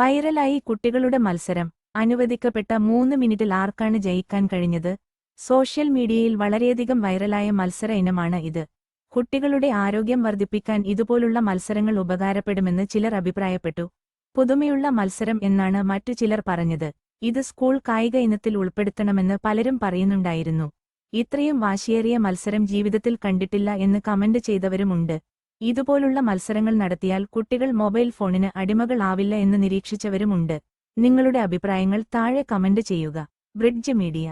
വൈറലായി കുട്ടികളുടെ മത്സരം അനുവദിക്കപ്പെട്ട മൂന്ന് മിനിറ്റിൽ ആർക്കാണ് ജയിക്കാൻ കഴിഞ്ഞത്? സോഷ്യൽ മീഡിയയിൽ വളരെയധികം വൈറലായ മത്സര ഇനമാണ് ഇത്. കുട്ടികളുടെ ആരോഗ്യം വർദ്ധിപ്പിക്കാൻ ഇതുപോലുള്ള മത്സരങ്ങൾ ഉപകാരപ്പെടുമെന്ന് ചിലർ അഭിപ്രായപ്പെട്ടു. പുതുമയുള്ള മത്സരം എന്നാണ് മറ്റു ചിലർ പറഞ്ഞത്. ഇത് സ്കൂൾ കായിക ഇനത്തിൽ ഉൾപ്പെടുത്തണമെന്ന് പലരും പറയുന്നുണ്ടായിരുന്നു. ഇത്രയും വാശിയേറിയ മത്സരം ജീവിതത്തിൽ കണ്ടിട്ടില്ല എന്ന് കമന്റ് ചെയ്തവരുമുണ്ട്. ഇതുപോലുള്ള മത്സരങ്ങൾ നടത്തിയാൽ കുട്ടികൾ മൊബൈൽ ഫോണിന് അടിമകളാവില്ല എന്ന് നിരീക്ഷിച്ചവരുമുണ്ട്. നിങ്ങളുടെ അഭിപ്രായങ്ങൾ താഴെ കമന്റ് ചെയ്യുക. Bridge media